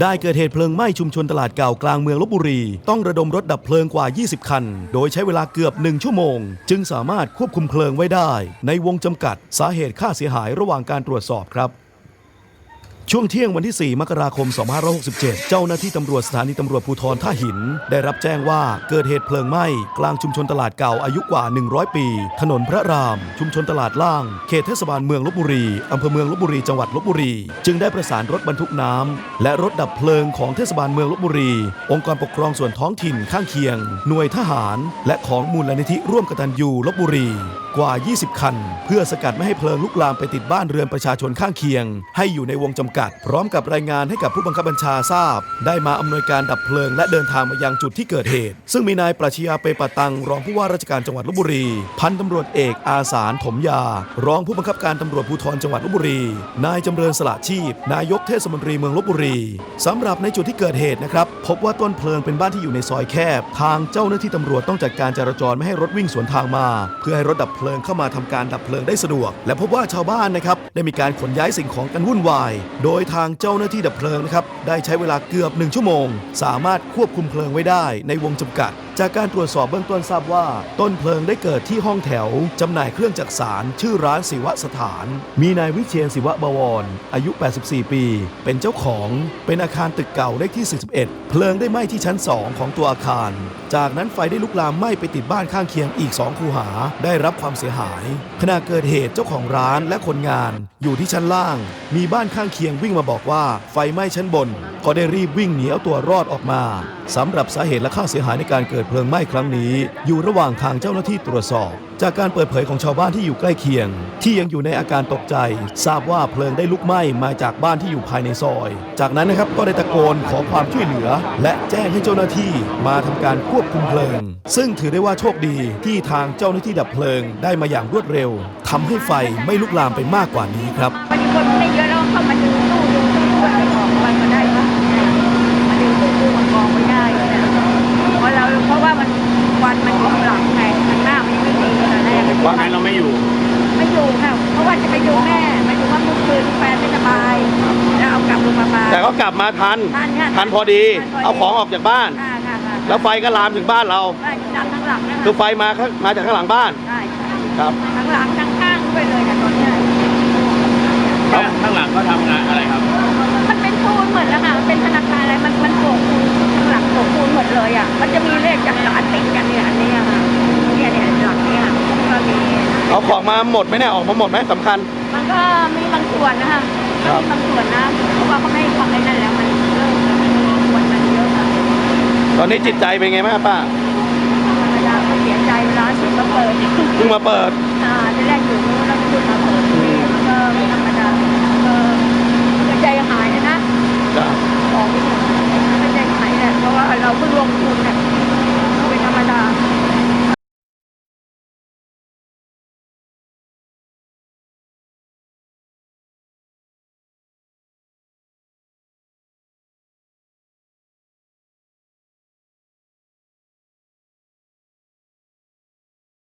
ได้เกิดเหตุเพลิงไหม้ชุมชนตลาดเก่ากลางเมืองลบบุรี ต้องระดมรถดับเพลิงกว่า 20 คัน โดยใช้เวลาเกือบ 1 ชั่วโมง จึงสามารถควบคุมเพลิงไว้ได้ ในวงจำกัดสาเหตุค่าเสียหายระหว่างการตรวจสอบครับ ช่วงเที่ยงวันที่ 4 มกราคม 2567 เจ้าหน้าที่ตำรวจสถานีตำรวจภูธรท่าหิน ได้รับแจ้งว่าเกิดเหตุเพลิงไหม้กลางชุมชนตลาดเก่าอายุกว่า 100 ปี ถนนพระราม ชุมชนตลาดล่าง เขตเทศบาลเมืองลบบุรี อำเภอเมืองลบบุรี จังหวัดลบบุรี จึงได้ประสานรถบรรทุกน้ำและรถดับเพลิงของเทศบาลเมืองลบบุรี องค์กรปกครองส่วนท้องถิ่นข้างเคียง หน่วยทหาร และของมูลนิธิร่วมกตัญญูลบบุรีกว่า 20 คัน เพื่อสกัดไม่ให้เพลิงลุกลามไปติดบ้านเรือนประชาชนข้างเคียง ให้อยู่ในวงจำกัดพร้อมกับรายงานให้กับผู้บังคับบัญชาทราบ ได้มาอำนวยการดับเพลิง และเดินทางมายังจุดที่เกิดเหตุ ซึ่งมีนายปรัชญาเปปะตัง รองผู้ว่าราชการจังหวัดลบบุรี พันตำรวจเอกอาสารถมยา รองผู้บังคับการตำรวจภูธรจังหวัดลบบุรี นายจำเริญสละชีพ นายกเทศมนตรีเมืองลบบุรีสำหรับในจุดที่เกิดเหตุนะครับพบว่าต้นเพลิงเป็นบ้านที่อยู่ในซอยแคบ ทางเจ้าหน้าที่ตำรวจต้องจัดการจราจรไม่ให้รถวิ่งสวนทางมา เพื่อให้รถดับเพลิงเข้ามาทำการดับเพลิงได้สะดวก และพบว่าชาวบ้านนะครับได้มีการขนย้ายสิ่งของกันวุ่นวายโดยทางเจ้าหน้าที่ดับเพลิงนะครับได้ใช้เวลาเกือบหนึ่งชั่วโมง สามารถควบคุมเพลิงไว้ได้ในวงจำกัด จากการตรวจสอบเบื้องต้นทราบว่า ต้นเพลิงได้เกิดที่ห้องแถว จำหน่ายเครื่องจักรสารชื่อร้านศิวะสถาน มีนายวิเชียนศิวะบวร อายุ 84 ปี เป็นเจ้าของเป็นอาคารตึกเก่าเลขที่ 41 เพลิงได้ไหม้ที่ชั้น 2 ของตัวอาคาร จากนั้นไฟได้ลุกลามไหม้ไปติดบ้านข้างเคียงอีก 2 คูหา ได้รับความเสียหาย ขณะเกิดเหตุเจ้าของร้านและคนงานอยู่ที่ชั้นล่าง มีบ้านข้างเคียงวิ่งมาบอกว่าไฟไหม้ชั้นบน ก็ได้รีบวิ่งหนีเอาตัวรอดออกมา สำหรับสาเหตุและค่าเสียหายในการเกิดเพลิงไหม้ครั้งนี้ อยู่ระหว่างทางเจ้าหน้าที่ตรวจสอบ จากการเปิดเผยของชาวบ้านที่อยู่ใกล้เคียง ที่ยังอยู่ในอาการตกใจ ทราบว่าเพลิงได้ลุกไหม้มาจากบ้านที่อยู่ภายในซอย จากนั้นนะครับก็ได้ตะโกนขอความช่วยเหลือ และแจ้งให้เจ้าหน้าที่มาทำการควบคุมเพลิง ซึ่งถือได้ว่าโชคดีที่ทางเจ้าหน้าที่ดับเพลิงได้มาอย่างรวดเร็วทำให้ไฟไม่ลุกลามไปมากกว่านี้ครับมันคนไม่เยอะแล้วเข้ามาดึงตู้ดึงตู้ มาบ้านแต่ก็กลับมาทัน ทันค่ะทันพอดี ทันพอดี เอาของออกจากบ้าน ค่ะค่ะค่ะแล้วไฟก็ลามถึงบ้านเรา ได้ดันทั้งหลังนะคือไฟมาข้างมาจากข้างหลังบ้านได้ค่ะครับ ทั้งหลังทั้งข้างด้วยเลยค่ะตอนเนี้ยข้างหลังก็ทำงานอะไรครับ มันเป็นปูนเหมือนแล้วค่ะเป็นธนาคารอะไรมันมันโปกปูนข้างหลังโปกปูนหมดเลยอะมันจะมีเลขจากสารติดกันเนี่ยอันเนี้ยค่ะเนี่ยเนี่ยหลังเนี่ยก็มี เอาของมาหมดไหมเนี่ยออกมาหมดไหมสำคัญ มันก็มีบาง ส่วนนะคะครัก็บมีบางส่วนนะเพราะว่าเขาไม่ทำในนั่นแล้วมันเริ่มส่วนมันเยอะค่ะตอนนี้จิตใจเป็นไงบ้างครับป้าธรรมดาก็เสียใจเวลาสุดก็เปิดเพิ่งมาเปิดอ่าที่แรกอยู่